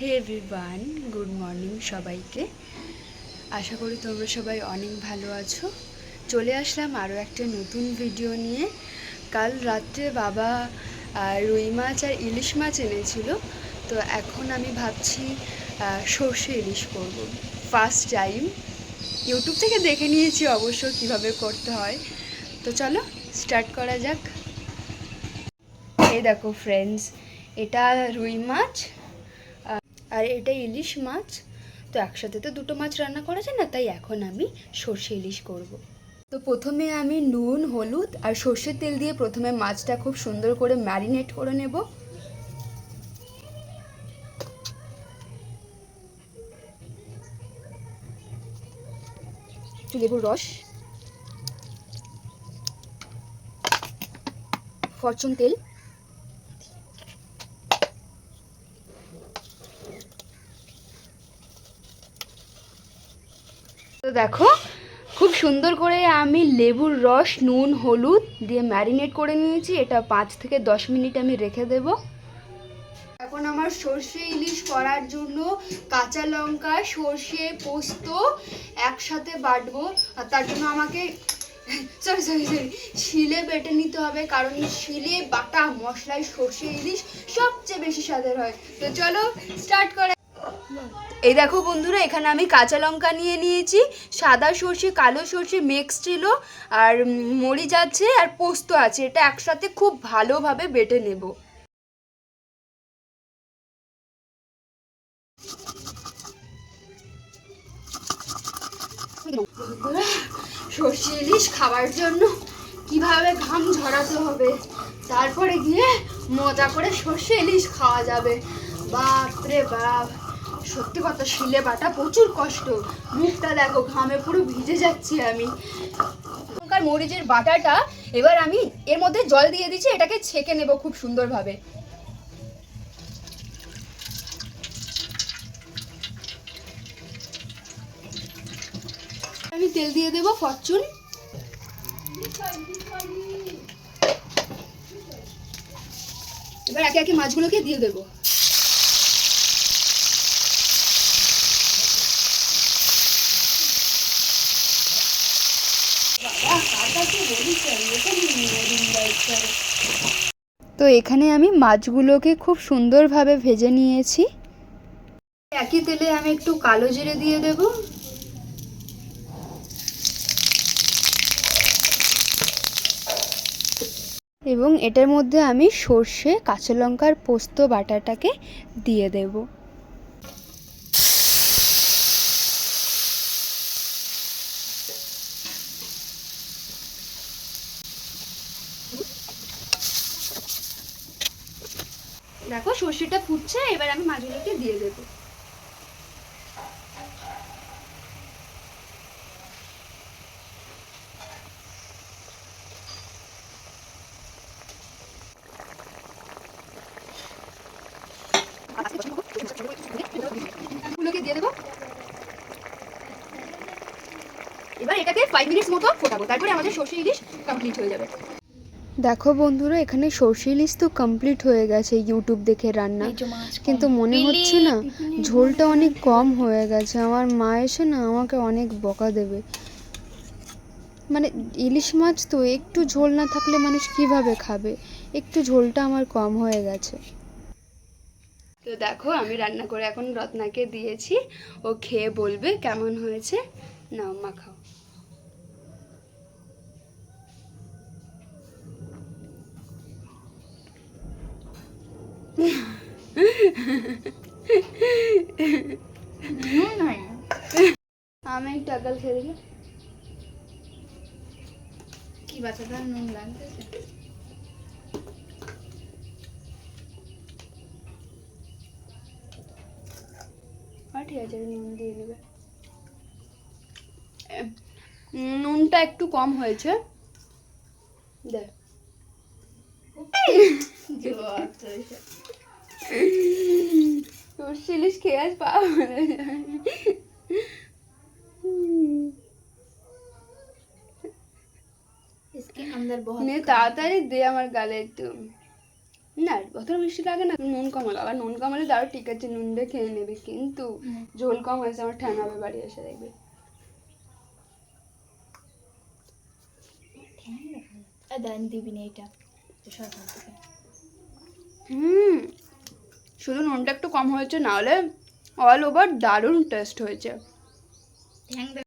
হে everyone good morning সবাইকে। আশা করি তোমরা সবাই অনেক ভালো আছো। চলে আসলাম আরও একটা নতুন ভিডিও নিয়ে। কাল রাত্রে বাবা রুই মাছ আর ইলিশ মাছ এনেছিল। তো এখন আমি ভাবছি সর্ষে ইলিশ করব। ফার্স্ট টাইম ইউটিউব থেকে দেখে নিয়েছি অবশ্য কীভাবে করতে হয়। তো চলো স্টার্ট করা যাক। এই দেখো ফ্রেন্ডস এটা রুই মাছ। আর এটা ইলিশ মাছ। তো একসাথে তো দুটো মাছ রান্না করা যায় না, তাই এখন আমি সর্ষে ইলিশ করব। তো প্রথমে আমি নুন, হলুদ আর সর্ষের তেল দিয়ে প্রথমে মাছটা খুব সুন্দর করে ম্যারিনেট করে নেব। লেবুর রস। ফরচুন তেল। তো দেখো, খুব সুন্দর করে আমি লেবুর রস, নুন, হলুদ দিয়ে ম্যারিনেট করে নিয়েছি। এটা পাঁচ থেকে দশ মিনিট আমি রেখে দেব। এখন আমার সর্ষে ইলিশ করার জন্য কাঁচা লঙ্কা, সর্ষে, পোস্ত একসাথে বাটবো। আর তার জন্য আমাকে সরি সরি সরি শিলে বেটে নিতে হবে, কারণ শিলে বাটা, মশলায় সর্ষে ইলিশ সবচেয়ে বেশি স্বাদের হয়। তো চলো স্টার্ট করে এই দেখো বন্ধুরা, এখানে আমি কাঁচা লঙ্কা নিয়ে নিয়েছি, সাদা সর্ষে, কালো সর্ষে মিক্স ছিল, আর মরিচ আছে আর পোস্ত আছে, এটা একসাথে খুব ভালোভাবে বেটে নেব। সর্ষে ইলিশ খাওয়ার জন্য কীভাবে ঘাম ঝরাতে হবে, তারপরে গিয়ে মজা করে সর্ষে ইলিশ খাওয়া যাবে। বাপ রে বাপ! সত্যি কথা, শিলে বাটা প্রচুর কষ্ট। মুখটা দেখো, ঘামে পুরো ভিজে যাচ্ছি আমি। লঙ্কার মরিচের বাটাটা এবার আমি এর মধ্যে জল দিয়ে দিচ্ছি, এটাকে ছেঁকে নেব খুব সুন্দরভাবে। আমি তেল দিয়ে দেবো ফরচুন। এবার একে একে মাছগুলোকে দিয়ে দেবো। তো এখানে আমি মাছগুলোকে খুব সুন্দরভাবে ভেজে নিয়েছি। একই তেলে আমি একটু কালো জিরে দিয়ে দেব। এবং এটার মধ্যে আমি সর্ষে, কাঁচা লঙ্কার পোস্ত, বাটাটাকে দিয়ে দেব। দেখো, সর্ষেটা ফুটছে, এবার আমি মাছগুলোকে দিয়ে দেবো। দিয়ে দেবো। এবার এটাকে ফাইভ মিনিটস মতো ফোটাবো। তারপরে আমাদের সর্ষে ইলিশ কমপ্লিট হয়ে যাবে। দেখো বন্ধুরা এখানে সর্ষে ইলিশ তো কমপ্লিট হয়ে গেছে ইউটিউব দেখে রান্না। কিন্তু মনে হচ্ছে না ঝোলটা অনেক কম হয়ে গেছে। আমার মা এসে না আমাকে অনেক বকা দেবে। মানে ইলিশ মাছ তো একটু ঝোল না থাকলে মানুষ কীভাবে খাবে? একটু ঝোলটা আমার কম হয়ে গেছে। তো দেখো আমি রান্না করে এখন রত্নাকে দিয়েছি। ও খেয়ে বলবে কেমন হয়েছে। নাও মা খাও। আমি একটু খেয়ে দিলাম কি বাচ্চাটার নুন লাগতেছে ঠিক আছে নুন দিয়ে দেবে নুনটা একটু কম হয়েছে। দেখ ইলিশ খেয়ে আজ পা তাড়াতাড়ি দে আমার গালে একটু। না অত মিষ্টি লাগে না নুন কমালো আবার নুন কমলে দাও ঠিক আছে নুন দিয়ে খেয়ে নেবে কিন্তু ঝোল কম হয়েছে আমার ঠান্ডা হবে বাড়ি এসে দেখবে। দিবি না এটা। হুম। শুধু নুনটা একটু কম হয়েছে নাহলে অল ওভার দারুণ টেস্ট হয়েছে।